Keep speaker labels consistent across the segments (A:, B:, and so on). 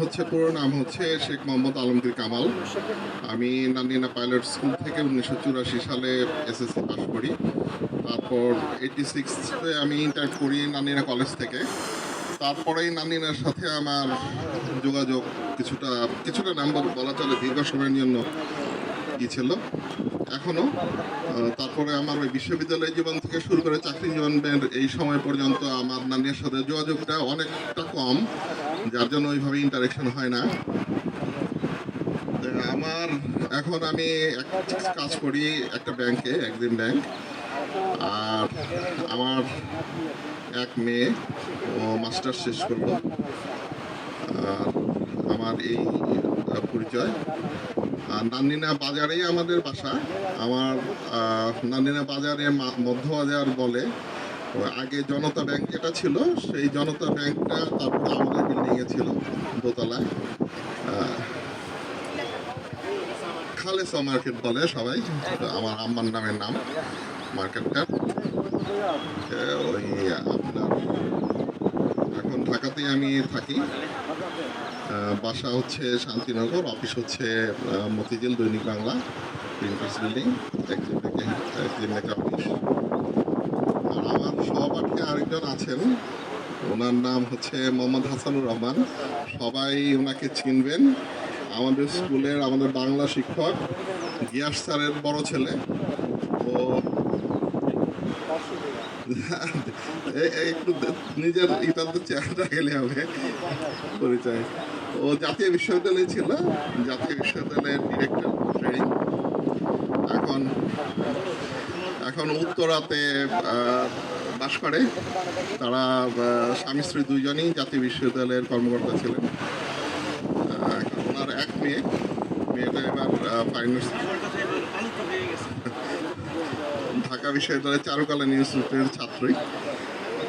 A: হচ্ছে পুরো নাম হচ্ছে শেখ মোহাম্মদ আলমগীর কামাল। আমি নান্দিনা পাইলট স্কুল থেকে উনিশশো চুরাশি সালে এসএসসি পাস করি। তারপর এইটি সিক্সে আমি ইন্টার করি নান্দিনা কলেজ থেকে। তারপরেই নান্দিনার সাথে আমার যোগাযোগ কিছুটা কিছুটা নাম্বার বলা চলে, দীর্ঘ সময়ের জন্য ছিল। এখনও তারপরে আমার ওই বিশ্ববিদ্যালয় জীবন থেকে শুরু করে চাকরি জীবনের এই সময় পর্যন্ত আমার নানির সাথে যোগাযোগটা অনেকটা কম, যার জন্য ওইভাবে ইন্টারেকশন হয় না। আমার এখন আমি কাজ করি, একটা ব্যাংকে একদিন ব্যাংক আর আমার এক মেয়ে, ও মাস্টার শেষ করল। আর আমার এই পরিচয়। আর নান্দিনা বাজারেই আমাদের বাসা। আমার নান্দিনা বাজারে মধ্যবাজার বলে। আগে জনতা ব্যাংক যেটা ছিল, সেই জনতা ব্যাংকটা তারপর আমাদের বিল্ডিংয়ে ছিল, দোতলায়। খালেসা মার্কেট বলে সবাই আমার আম্মার নামের নাম, মার্কেটটা। ওই আপনার এখন ঢাকাতেই আমি থাকি। বাসা হচ্ছে শান্তিনগর, অফিস হচ্ছে মতিঝিল, দৈনিক বাংলা প্রিন্টার্স বিল্ডিং একজন থেকে একজন থেকে অফিস। আর আমার সহপাঠী আরেকজন আছেন, ওনার নাম হচ্ছে মোহাম্মদ হাসানুর রহমান। সবাই ওনাকে চিনবেন। আমাদের স্কুলের, আমাদের বাংলা শিক্ষক, গিয়াস স্যারের বড় ছেলে। ও একটু নিজের এটা তো চেহারাটা গেলে হবে পরিচয়। ও জাতীয় বিশ্ববিদ্যালয়ে ছিল, জাতীয় বিশ্ববিদ্যালয়ের ডিরেক্টর ট্রেনিং এখন এখন উত্তরাতে বাস করে। তারা স্বামী স্ত্রী দুইজনই জাতীয় বিশ্ববিদ্যালয়ের কর্মকর্তা ছিলেন। ওনার এক মেয়ে। মেয়েটা এবার ফাইনাল ঢাকা বিশ্ববিদ্যালয়ের চারুকলা ইনস্টিটিউটের ছাত্রী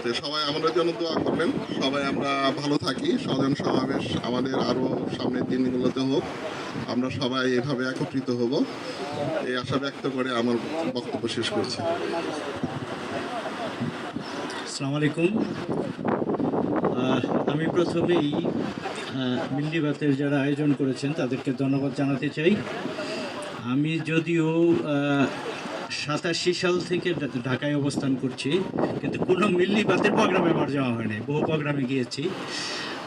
A: তো সবাই আমাদের জন্য দোয়া করবেন। সবাই আমরা ভালো থাকি স্বজন সমাবেশ আমাদের আরও সামনের দিনগুলোতে হোক। আমরা সবাই এভাবে একত্রিত হব। এই আশা ব্যক্ত করে আমার বক্তব্য শেষ করছি।
B: আসসালামু আলাইকুম। আমি প্রথমেই আহ, মিল্লি বাতের যারা আয়োজন করেছেন তাদেরকে ধন্যবাদ জানাতে চাই। আমি যদিও সাতাশি সাল থেকে ঢাকায় অবস্থান করছি, কিন্তু কোনো মিল্লি বাতের প্রোগ্রামে আমার যাওয়া হয়নি, বহু প্রোগ্রামে গিয়েছি।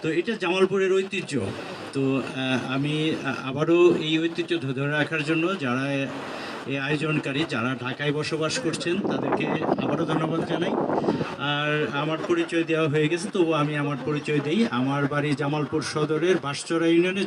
B: তো এটা জামালপুরের ঐতিহ্য। তো আমি আবারও এই ঐতিহ্য ধরে রাখার জন্য যারা এই আয়োজনকারী, যারা ঢাকায় বসবাস করছেন, তাদেরকে আবারও ধন্যবাদ জানাই। আর আমার পরিচয় দেওয়া হয়ে গেছে তবু আমি আমার পরিচয় দিই। আমার বাড়ি জামালপুর সদরের বাঁশচড়া ইউনিয়নে